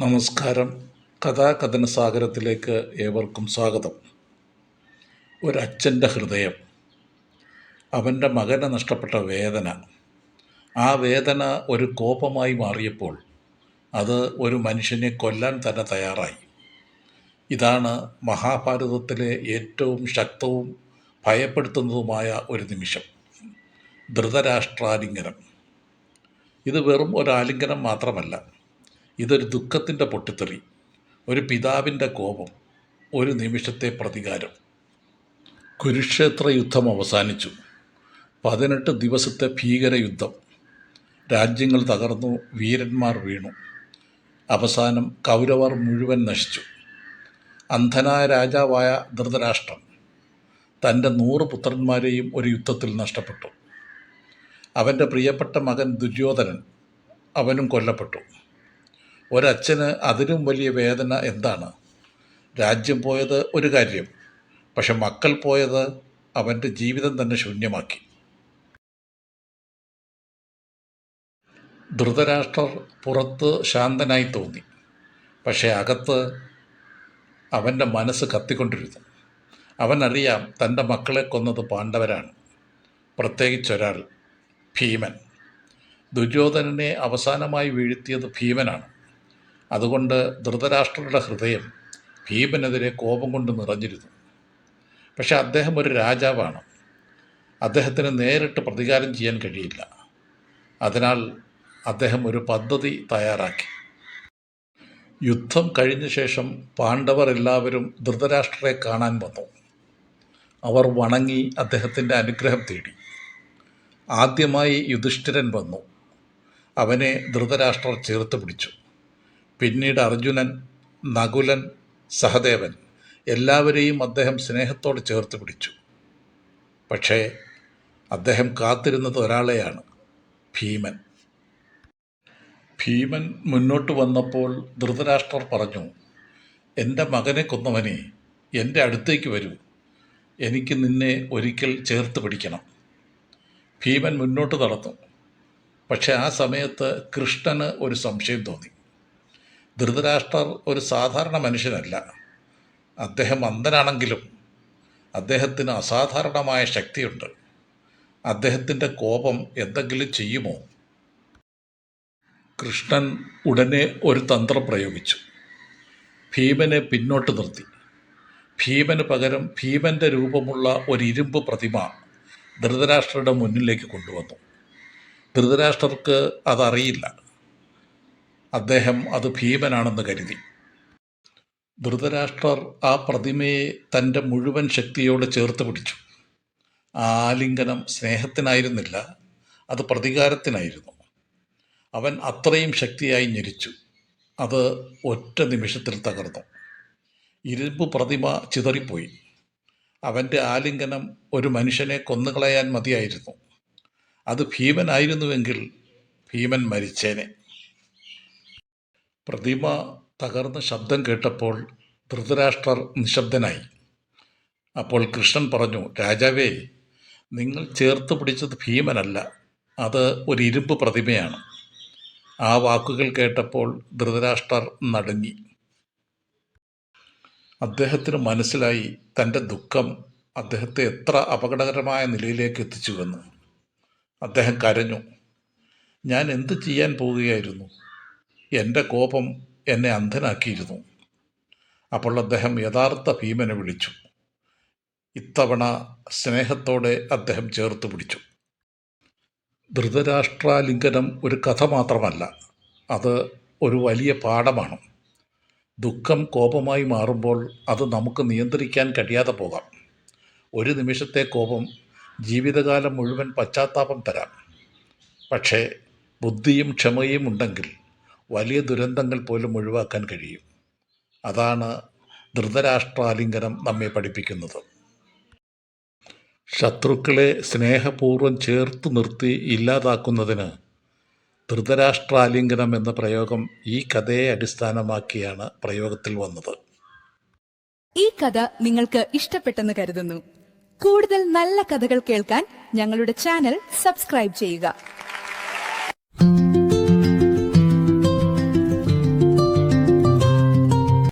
നമസ്കാരം. കഥാകഥന സാഗരത്തിലേക്ക് ഏവർക്കും സ്വാഗതം. ഒരച്ഛന്റെ ഹൃദയം. അവന്റെ മകനെ നഷ്ടപ്പെട്ട വേദന. ആ വേദന ഒരു കോപമായി മാറിയപ്പോൾ അത് ഒരു മനുഷ്യനെ കൊല്ലാൻ തന്നെ തയ്യാറായി. ഇതാണ് മഹാഭാരതത്തിലെ ഏറ്റവും ശക്തവും ഭയപ്പെടുത്തുന്നതുമായ ഒരു നിമിഷം. ധൃതരാഷ്ട്രാലിംഗനം. ഇത് വെറും ഒരു ആലിംഗനം മാത്രമല്ല. ഇതൊരു ദുഃഖത്തിന്റെ പൊട്ടിത്തെറി ഒരു പിതാവിന്റെ കോപം ഒരു നിമിഷത്തെ പ്രതികാരം. കുരുക്ഷേത്ര യുദ്ധം അവസാനിച്ചു. പതിനെട്ട് ദിവസത്തെ ഭീകര യുദ്ധം രാജ്യങ്ങൾ തകർന്നു വീരന്മാർ വീണു. അവസാനം കൗരവർ മുഴുവൻ നശിച്ചു. അന്ധനായ രാജാവായ ധൃതരാഷ്ട്രം തന്റെ നൂറ് പുത്രന്മാരെയും ഒരു യുദ്ധത്തിൽ നഷ്ടപ്പെട്ടു. അവന്റെ പ്രിയപ്പെട്ട മകൻ ദുര്യോധനൻ അവനും കൊല്ലപ്പെട്ടു. ഒരച്ഛന് അതിലും വലിയ വേദന എന്താണ്? രാജ്യം പോയത് ഒരു കാര്യം പക്ഷെ മക്കൾ പോയത് അവന്റെ ജീവിതം തന്നെ ശൂന്യമാക്കി. ധൃതരാഷ്ട്രർ പുറത്ത് ശാന്തനായി തോന്നി പക്ഷേ അകത്ത് അവന്റെ മനസ്സ് കത്തിക്കൊണ്ടിരുന്നു. അവനറിയാം തന്റെ മക്കളെ കൊന്നത് പാണ്ഡവരാണ്. പ്രത്യേകിച്ചൊരാൾ ഭീമൻ. ദുര്യോധനനെ അവസാനമായി വീഴ്ത്തിയത് ഭീമനാണ്. അതുകൊണ്ട് ധൃതരാഷ്ട്രരുടെ ഹൃദയം ഭീമനെതിരെ കോപം കൊണ്ട് നിറഞ്ഞിരുന്നു. പക്ഷെ അദ്ദേഹം ഒരു രാജാവാണ്. അദ്ദേഹത്തിന് നേരിട്ട് പ്രതികാരം ചെയ്യാൻ കഴിയില്ല. അതിനാൽ അദ്ദേഹം ഒരു പദ്ധതി തയ്യാറാക്കി. യുദ്ധം കഴിഞ്ഞ ശേഷം പാണ്ഡവർ എല്ലാവരും ധൃതരാഷ്ട്രരെ കാണാൻ വന്നു. അവർ വണങ്ങി അദ്ദേഹത്തിന്റെ അനുഗ്രഹം തേടി. ആദ്യമായി യുധിഷ്ഠിരൻ വന്നു. അവനെ ധൃതരാഷ്ട്രർ ചേർത്ത് പിടിച്ചു. പിന്നീട് അർജുനൻ നകുലൻ സഹദേവൻ എല്ലാവരെയും അദ്ദേഹം സ്നേഹത്തോടെ ചേർത്ത് പിടിച്ചു. പക്ഷേ അദ്ദേഹം കാത്തിരുന്നത് ഒരാളെയാണ് ഭീമൻ. ഭീമൻ മുന്നോട്ട് വന്നപ്പോൾ ധൃതരാഷ്ട്രർ പറഞ്ഞു എന്റെ മകനെ കൊന്നവനെ എന്റെ അടുത്തേക്ക് വരൂ. എനിക്ക് നിന്നെ ഒരിക്കൽ ചേർത്ത് പിടിക്കണം. ഭീമൻ മുന്നോട്ട് നടന്നു. പക്ഷേ ആ സമയത്ത് കൃഷ്ണന് ഒരു സംശയം തോന്നി. ധൃതരാഷ്ട്രർ ഒരു സാധാരണ മനുഷ്യനല്ല. അദ്ദേഹം അന്ധനാണെങ്കിലും അദ്ദേഹത്തിന് അസാധാരണമായ ശക്തിയുണ്ട്. അദ്ദേഹത്തിന്റെ കോപം എന്തെങ്കിലും ചെയ്യുമോ? കൃഷ്ണൻ ഉടനെ ഒരു തന്ത്രം പ്രയോഗിച്ചു. ഭീമനെ പിന്നോട്ട് നിർത്തി. ഭീമന് പകരം ഭീമന്റെ രൂപമുള്ള ഒരു ഇരുമ്പ് പ്രതിമ ധൃതരാഷ്ട്രയുടെ മുന്നിലേക്ക് കൊണ്ടുവന്നു. ധൃതരാഷ്ട്രർക്ക് അതറിയില്ല. അദ്ദേഹം അത് ഭീമനാണെന്ന് കരുതി. ധൃതരാഷ്ട്രർ ആ പ്രതിമയെ തന്റെ മുഴുവൻ ശക്തിയോട് ചേർത്ത് പിടിച്ചു. ആ ആലിംഗനം സ്നേഹത്തിനായിരുന്നില്ല അത് പ്രതികാരത്തിനായിരുന്നു. അവൻ അത്രയും ശക്തിയായി ഞെരിച്ചു. അത് ഒറ്റ നിമിഷത്തിൽ തകർന്നു. ഇരുമ്പ് പ്രതിമ ചിതറിപ്പോയി. അവന്റെ ആലിംഗനം ഒരു മനുഷ്യനെ കൊന്നുകളയാൻ മതിയായിരുന്നു. അത് ഭീമനായിരുന്നുവെങ്കിൽ ഭീമൻ മരിച്ചേനെ. പ്രതിമ തകർന്ന ശബ്ദം കേട്ടപ്പോൾ ധൃതരാഷ്ട്രർ നിശബ്ദനായി. അപ്പോൾ കൃഷ്ണൻ പറഞ്ഞു രാജാവേ നിങ്ങൾ ചേർത്ത് പിടിച്ചത് ഭീമനല്ല അത് ഒരു ഇരുമ്പ് പ്രതിമയാണ്. ആ വാക്കുകൾ കേട്ടപ്പോൾ ധൃതരാഷ്ട്രർ നടുങ്ങി. അദ്ദേഹത്തിന് മനസ്സിലായി തന്റെ ദുഃഖം അദ്ദേഹത്തെ എത്ര അപകടകരമായ നിലയിലേക്ക് എത്തിച്ചുവെന്ന്. അദ്ദേഹം കരഞ്ഞു ഞാൻ എന്ത് ചെയ്യാൻ പോവുകയായിരുന്നു? എന്റെ കോപം എന്നെ അന്ധനാക്കിയിരുന്നു. അപ്പോൾ അദ്ദേഹം യഥാർത്ഥ ഭീമനെ വിളിച്ചു. ഇത്തവണ സ്നേഹത്തോടെ അദ്ദേഹം ചേർത്ത് പിടിച്ചു. ധൃതരാഷ്ട്രാലിംഗനം ഒരു കഥ മാത്രമല്ല അത് ഒരു വലിയ പാഠമാണ്. ദുഃഖം കോപമായി മാറുമ്പോൾ അത് നമുക്ക് നിയന്ത്രിക്കാൻ കഴിയാതെ പോകാം. ഒരു നിമിഷത്തെ കോപം ജീവിതകാലം മുഴുവൻ പശ്ചാത്താപം തരാം. പക്ഷേ ബുദ്ധിയും ക്ഷമയും ഉണ്ടെങ്കിൽ വലിയ ദുരന്തങ്ങൾ പോലും ഒഴിവാക്കാൻ കഴിയും. അതാണ് ധൃതരാഷ്ട്രാലിംഗനം നമ്മെ പഠിപ്പിക്കുന്നത്. ശത്രുക്കളെ സ്നേഹപൂർവം ചേർത്ത് നിർത്തി ഇല്ലാതാക്കുന്നതിന് ധൃതരാഷ്ട്രാലിംഗനം എന്ന പ്രയോഗം ഈ കഥയെ അടിസ്ഥാനമാക്കിയാണ് പ്രയോഗത്തിൽ വന്നത്. ഈ കഥ നിങ്ങൾക്ക് ഇഷ്ടപ്പെട്ടെന്ന് കരുതുന്നു. കൂടുതൽ നല്ല കഥകൾ കേൾക്കാൻ ഞങ്ങളുടെ ചാനൽ സബ്സ്ക്രൈബ് ചെയ്യുക.